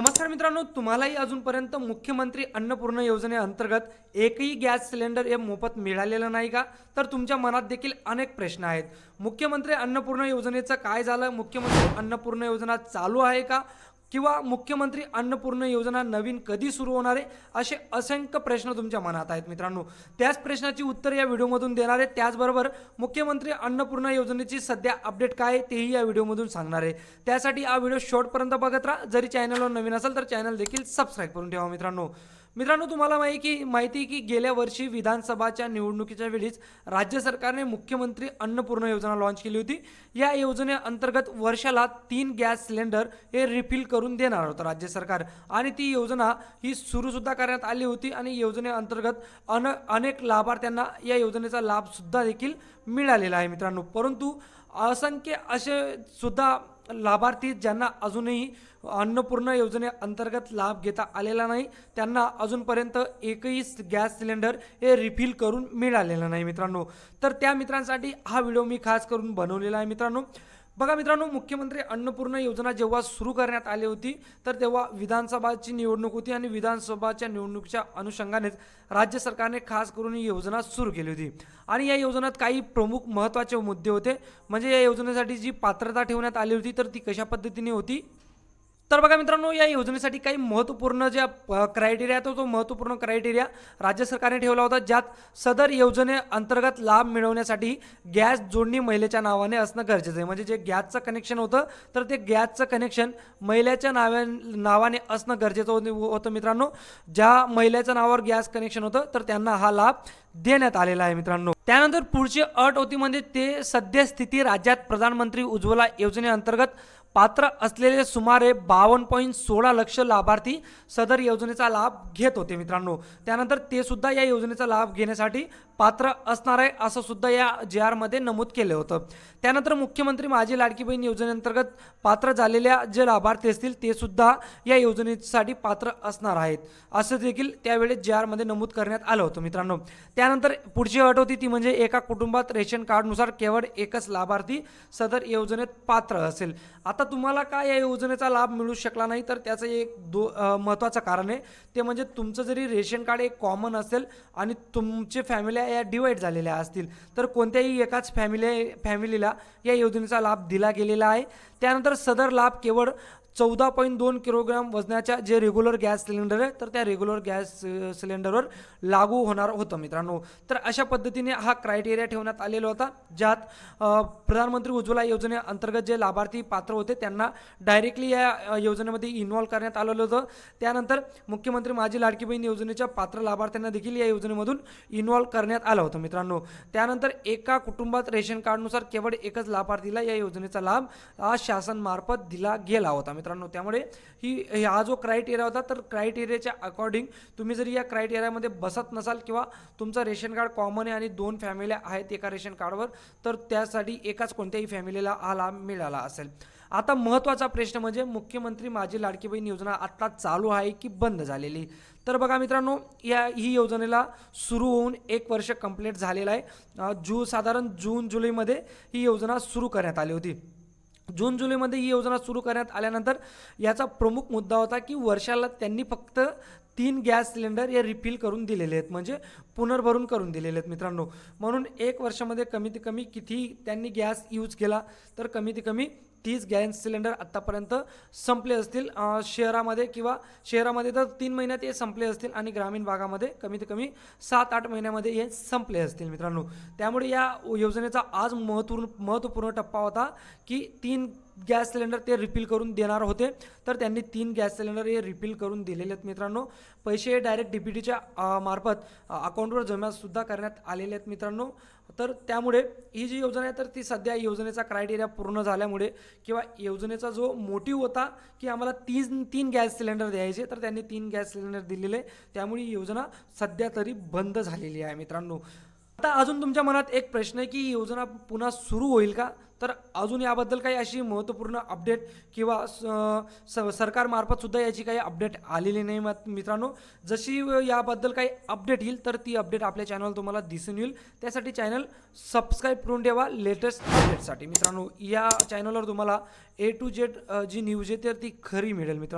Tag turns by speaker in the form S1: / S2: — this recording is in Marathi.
S1: नमस्कार मित्रांनो तुम्हालाही अजूनपर्यंत मुख्यमंत्री अन्नपूर्ण योजनेअंतर्गत एकही गॅस सिलेंडर हे मोफत मिळालेलं नाही का? तर तुमच्या मनात देखील अनेक प्रश्न आहेत. मुख्यमंत्री अन्नपूर्ण योजनेचं काय झालं? मुख्यमंत्री अन्नपूर्ण योजना चालू आहे का? किंवा मुख्यमंत्री अन्नपूर्ण योजना नवीन कधी सुरू होणार आहे? असे असंख्य प्रश्न तुमच्या मनात आहेत मित्रांनो. त्याच प्रश्नाची उत्तर या व्हिडिओमधून देणार आहे. त्याचबरोबर मुख्यमंत्री अन्नपूर्ण योजनेची सध्या अपडेट काय आहे तेही या व्हिडिओमधून सांगणार आहे. त्यासाठी हा व्हिडिओ शेवटपर्यंत बघत राहा. जरी चॅनलवर नवीन असेल तर चॅनल देखील सबस्क्राईब करून ठेवा मित्रांनो. मित्रांनो तुम्हाला माहिती की माहिती आहे की गेल्या वर्षी विधानसभाच्या निवडणुकीच्या वेळीच राज्य सरकारने मुख्यमंत्री अन्नपूर्ण योजना लॉन्च केली होती. या योजनेअंतर्गत वर्षाला तीन गॅस सिलेंडर हे रिफिल करून देणार होतं राज्य सरकार. आणि ती योजना ही सुरूसुद्धा करण्यात आली होती आणि योजनेअंतर्गत अन अनेक लाभार्थ्यांना या योजनेचा लाभसुद्धा देखील मिळालेला आहे मित्रांनो. परंतु असंख्य असे सुद्धा लाभार्थी ज्यांना अजूनही अन्नपूर्ण योजनेअंतर्गत लाभ घेता आलेला नाही त्यांना अजूनपर्यंत एकही गॅस सिलेंडर हे रिफिल करून मिळालेलं नाही मित्रांनो. तर त्या मित्रांसाठी हा व्हिडिओ मी खास करून बनवलेला आहे मित्रांनो. बघा मित्रांनो मुख्यमंत्री अन्नपूर्ण योजना जेव्हा सुरू करण्यात आली होती तर तेव्हा विधानसभाची निवडणूक होती आणि विधानसभाच्या निवडणुकीच्या अनुषंगानेच राज्य सरकारने खास करून ही योजना सुरू केली होती. आणि या योजनेत काही प्रमुख महत्त्वाचे मुद्दे होते. म्हणजे या योजनेसाठी जी पात्रता ठेवण्यात आली होती तर ती कशा पद्धतीने होती? तर बघा मित्रांनो या योजनेसाठी काही महत्त्वपूर्ण ज्या क्रायटेरिया तो तो महत्त्वपूर्ण क्रायटेरिया राज्य सरकारने ठेवला होता ज्यात सदर योजनेअंतर्गत लाभ मिळवण्यासाठी गॅस जोडणी महिलेच्या नावाने असणं गरजेचं आहे. म्हणजे जे गॅसचं कनेक्शन होतं तर ते गॅसचं कनेक्शन महिलेच्या नावा नावाने असणं गरजेचं होतं मित्रांनो. ज्या महिलेच्या नावावर गॅस कनेक्शन होतं तर त्यांना हा लाभ देण्यात आलेला आहे मित्रांनो. त्यानंतर पुढची अट होती म्हणजे ते सद्यस्थिती राज्यात प्रधानमंत्री उज्ज्वला योजनेअंतर्गत पात्र असलेले सुमारे बावन्न पॉईंट सोळा लक्ष लाभार्थी सदर योजनेचा लाभ घेत होते मित्रांनो. त्यानंतर ते सुद्धा या योजनेचा लाभ घेण्यासाठी पात्र असणार आहे असं सुद्धा या जे आरमध्ये नमूद केलं होतं. त्यानंतर मुख्यमंत्री माझी लाडकी बहीण योजनेअंतर्गत पात्र झालेल्या जे लाभार्थी असतील ते सुद्धा या योजनेसाठी पात्र असणार आहेत. असं देखील त्यावेळेस जे आरमध्ये नमूद करण्यात आलं होतं मित्रांनो. त्यानंतर पुढची अट होती ती म्हणजे एका कुटुंबात रेशन कार्डनुसार केवळ एकच लाभार्थी सदर योजनेत पात्र असेल. आता तुम्हाला काय या योजनेचा लाभ मिळू शकला नाही तर त्याचं एक दो महत्त्वाचं कारण आहे. ते म्हणजे तुमचं जरी रेशन कार्ड एक कॉमन असेल आणि तुमचे फॅमिल्या या डिवाईड झालेल्या असतील तर कोणत्याही एकाच फॅमिली फॅमिलीला या योजनेचा लाभ दिला गेलेला आहे. त्यानंतर सदर लाभ केवळ चौदा पॉईंट दोन किलोग्राम वजनाच्या जे रेग्युलर गॅस सिलेंडर आहे तर त्या रेग्युलर गॅस सिलेंडरवर लागू होणार होतं मित्रांनो. तर अशा पद्धतीने हा क्रायटेरिया ठेवण्यात आलेला होता ज्यात प्रधानमंत्री उज्ज्वला योजनेअंतर्गत जे लाभार्थी पात्र होते त्यांना डायरेक्टली या योजनेमध्ये इन्व्हॉल्व करण्यात आलेलं होतं. त्यानंतर मुख्यमंत्री माझी लाडकी बहीण योजनेच्या पात्र लाभार्थ्यांना देखील या योजनेमधून इन्व्हॉल्व करण्यात आलं होतं मित्रांनो. त्यानंतर एका कुटुंबात रेशन कार्डनुसार केवळ एकच लाभार्थीला या योजनेचा लाभ आज शासनमार्फत दिला गेला होता मित्रांनो. मित्रांनो त्यामुळे ही हा जो क्रायटेरिया होता तर क्रायटेरियाच्या अकॉर्डिंग तुम्ही जरी या क्रायटेरियामध्ये बसत नसाल किंवा तुमचं रेशन कार्ड कॉमन आहे आणि दोन फॅमिल्या आहेत एका रेशन कार्डवर तर त्यासाठी एकाच कोणत्याही फॅमिलीला हा लाभ मिळाला असेल. आता महत्त्वाचा प्रश्न म्हणजे मुख्यमंत्री माझी लाडकी बहीण योजना आत्ता चालू आहे की बंद झालेली? तर बघा मित्रांनो या ही योजनेला सुरू होऊन एक वर्ष कंप्लीट झालेलं आहे. जू साधारण जून जुलैमध्ये ही योजना सुरू करण्यात आली होती. जून जुलैमध्ये ही योजना सुरू करण्यात आल्यानंतर याचा प्रमुख मुद्दा होता की वर्षाला त्यांनी फक्त तीन गॅस सिलेंडर हे रिफिल करून दिलेले आहेत म्हणजे पुनर्भरून करून दिलेले आहेत मित्रांनो. म्हणून एक वर्षामध्ये कमीत कमी किती त्यांनी गॅस यूज केला तर कमीत कमी तीस गॅस सिलेंडर आत्तापर्यंत संपले असतील. शहरामध्ये किंवा शहरामध्ये तर तीन महिन्यात हे संपले असतील आणि ग्रामीण भागामध्ये कमीत कमी सात आठ महिन्यामध्ये हे संपले असतील मित्रांनो. त्यामुळे या योजनेचा आज महत्त्वपूर्ण महत्त्वपूर्ण टप्पा होता की तीन गॅस सिलेंडर ते रिफिल करून देणार होते. तर त्यांनी तीन गॅस सिलेंडर हे रिफिल करून दिलेले आहेत मित्रांनो. पैसे डायरेक्ट डी पी टीच्या मार्फत अकाउंटवर जमासुद्धा करण्यात आलेले आहेत मित्रांनो. तर त्यामुळे ही जी योजना आहे तर ती सध्या योजनेचा क्रायटेरिया पूर्ण झाल्यामुळे किंवा योजनेचा जो मोटिव्ह होता की आम्हाला तीन तीन गॅस सिलेंडर द्यायचे तर त्यांनी तीन गॅस सिलेंडर दिलेले. त्यामुळे ही योजना सध्या तरी बंद झालेली आहे मित्रांनो. आता अजून तुमच्या मनात एक प्रश्न आहे की ही योजना पुन्हा सुरू होईल का? तर अजून याबद्दल काही अशी महत्त्वपूर्ण अपडेट किंवा स- स- सरकारमार्फत सुद्धा याची काही अपडेट आलेली नाही मत- मित्रांनो. जशी याबद्दल काही अपडेट येईल तर ती अपडेट आपल्या चॅनल तुम्हाला दिसून येईल. त्यासाठी चॅनल सबस्क्राईब करून ठेवा लेटेस्ट अपडेटसाठी मित्रांनो या चॅनलवर तुम्हाला A to Z G news आहे तर ती खरी मिळेल मित्रांनो.